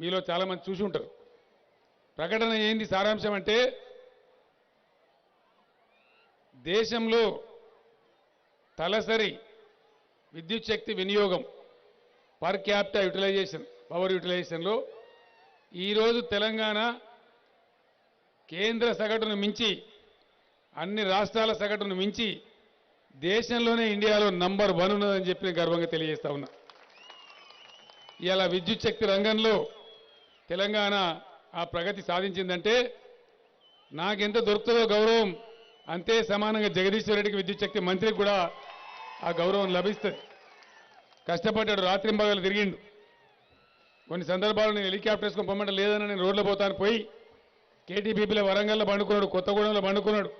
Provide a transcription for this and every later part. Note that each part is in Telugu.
మీలో చాలామంది చూసి ఉంటారు. ప్రకటన ఏంది సారాంశం అంటే దేశంలో తలసరి విద్యుత్ శక్తి వినియోగం పర్ క్యాపిటల్ యూటిలైజేషన్ పవర్ యూటిలైజేషన్లో ఈరోజు తెలంగాణ కేంద్ర సగటును మించి అన్ని రాష్ట్రాల సగటును మించి దేశంలోనే ఇండియాలో నంబర్ వన్ ఉన్నదని చెప్పి గర్వంగా తెలియజేస్తా ఉన్నా. ఇలా విద్యుత్ శక్తి రంగంలో తెలంగాణ ఆ ప్రగతి సాధించిందంటే నాకెంత దొరుకుతుందో గౌరవం అంతే సమానంగా జగదీశ్వర రెడ్డికి విద్యుత్ శక్తి మంత్రికి కూడా ఆ గౌరవం లభిస్తుంది. కష్టపడ్డాడు రాత్రింబగలు తిరిగిండు. కొన్ని సందర్భాల్లో నేను హెలికాప్టర్ వేసుకొని పొమ్మంటే లేదని నేను రోడ్లో పోతాను పోయి కేటీపీపీలో వరంగల్లో పండుకున్నాడు కొత్తగూడెంలో పండుకున్నాడు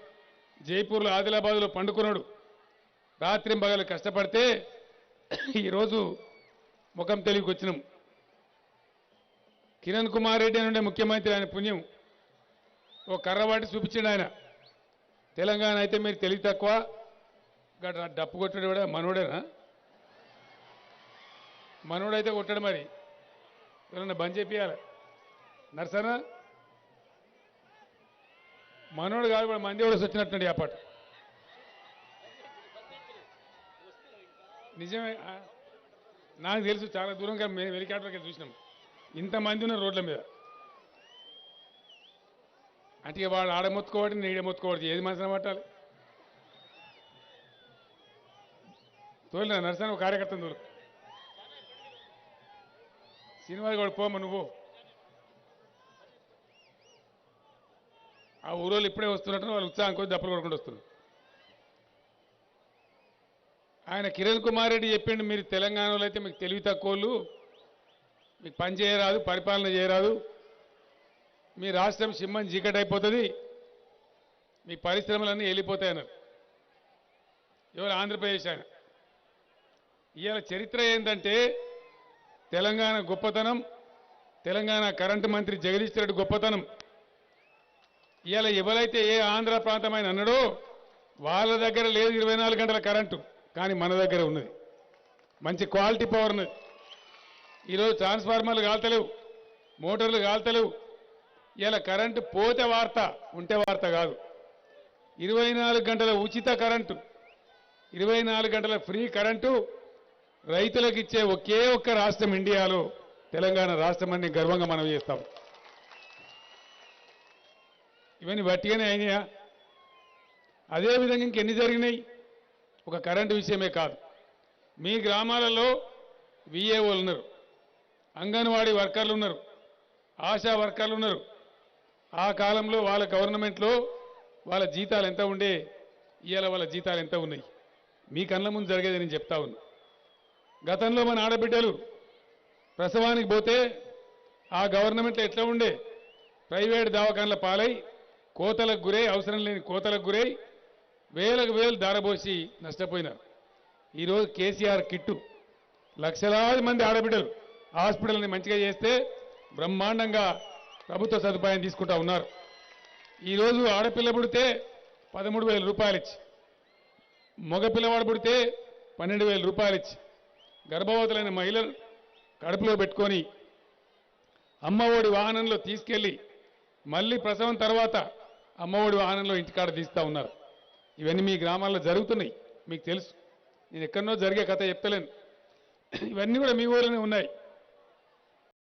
జైపూర్లో ఆదిలాబాద్లో పండుకున్నాడు. రాత్రింబగలు కష్టపడితే ఈరోజు ముఖం తెలివికి వచ్చినాం కిరణ్ కుమార్ రెడ్డి అని ముఖ్యమంత్రి ఆయన పుణ్యం. ఓ కర్రవాటి చూపించిండు ఆయన. తెలంగాణ అయితే మీరు తెలివి తక్కువ. డప్పు కొట్టాడు కూడా మనోడేనా? మనోడైతే కొట్టాడు మరి. ఎవరన్నా బంద్ చేపియాలి నర్సనా? మనోడు కాదు కూడా మంది కూడా వచ్చినట్టు ఆ పాట నిజమే నాకు తెలుసు చాలా దూరంగా మేము హెలికాప్టర్కి చూసినాం. ఇంతమంది ఉన్నారు రోడ్ల మీద. అంటే వాళ్ళు వాడు ఆడమొత్తుకోవడం నీడ మొత్తుకోవడం ఏది మనసున పట్టాలి? తోలిన నరసన ఒక కార్యకర్తను తోలు. సినిమాకి కూడా పోమ్మ నువ్వు. ఆ ఊరోళ్ళు ఇప్పుడే వస్తున్నట్టు వాళ్ళు ఉత్సాహం కొద్ది దప్పులు కొడుకుంటూ వస్తున్నారు. ఆయన కిరణ్ కుమార్ రెడ్డి చెప్పిండు మీరు తెలంగాణలో అయితే మీకు తెలివి తక్కువలు మీకు పని చేయరాదు పరిపాలన చేయరాదు. మీ రాష్ట్రం సింహం చీకటైపోతుంది అయిపోతుంది. మీ పరిశ్రమలన్నీ వెళ్ళిపోతాయన్నారు ఎవరు? ఆంధ్రప్రదేశ్ ఆయన. ఇవాళ చరిత్ర ఏంటంటే తెలంగాణ గొప్పతనం తెలంగాణ కరెంటు మంత్రి జగదీష్ రెడ్డి గొప్పతనం. ఇవాళ ఎవరైతే ఏ ఆంధ్ర ప్రాంతమైన అన్నాడో వాళ్ళ దగ్గర లేదు ఇరవై నాలుగు గంటల కరెంటు. కానీ మన దగ్గర ఉన్నది. మంచి క్వాలిటీ పవర్ ఉన్నది. ఈరోజు ట్రాన్స్ఫార్మర్లు కాల్తలేవు మోటార్లు కాల్తలేవు. ఇలా కరెంటు పోతే వార్త ఉంటే వార్త కాదు. ఇరవై నాలుగు గంటల ఉచిత కరెంటు ఇరవై నాలుగు గంటల ఫ్రీ కరెంటు రైతులకు ఇచ్చే ఒకే ఒక్క రాష్ట్రం ఇండియాలో తెలంగాణ రాష్ట్రం అని గర్వంగా మనం చేస్తాం. ఇవన్నీ వట్టిగానే అయినాయా? అదేవిధంగా ఇంకెన్ని జరిగినాయి? ఒక కరెంటు విషయమే కాదు. మీ గ్రామాలలో విఏఓలు ఉన్నారు. అంగన్వాడీ వర్కర్లు ఉన్నారు ఆశా వర్కర్లు ఉన్నారు ఆ కాలంలో వాళ్ళ గవర్నమెంట్లో వాళ్ళ జీతాలు ఎంత ఉండే ఇవాళ వాళ్ళ జీతాలు ఎంత ఉన్నాయి? మీ కళ్ళ ముందు జరిగేది నేను చెప్తా ఉన్నా. గతంలో మన ఆడబిడ్డలు ప్రసవానికి పోతే ఆ గవర్నమెంట్లో ఎట్లా ఉండే? ప్రైవేట్ దవాఖానల పాలై కోతలకు గురై అవసరం లేని కోతలకు గురై వేలకు వేలు దారబోసి నష్టపోయినారు. ఈరోజు కేసీఆర్ కిట్టు. లక్షలాది మంది ఆడబిడ్డలు హాస్పిటల్ని మంచిగా చేస్తే బ్రహ్మాండంగా ప్రభుత్వ సదుపాయం తీసుకుంటా ఉన్నారు. ఈరోజు ఆడపిల్ల పుడితే పదమూడు వేల రూపాయలు ఇచ్చి మగ పిల్లవాడు పుడితే పన్నెండు వేల రూపాయలు ఇచ్చి గర్భవతులైన మహిళలు కడుపులో పెట్టుకొని అమ్మఒడి వాహనంలో తీసుకెళ్ళి మళ్ళీ ప్రసవం తర్వాత అమ్మఒడి వాహనంలో ఇంటికాడ తీస్తూ ఉన్నారు. ఇవన్నీ మీ గ్రామాల్లో జరుగుతున్నాయి. మీకు తెలుసు. నేను ఎక్కడో జరిగే కథ చెప్తలేను. ఇవన్నీ కూడా మీ ఊళ్ళోనే ఉన్నాయి.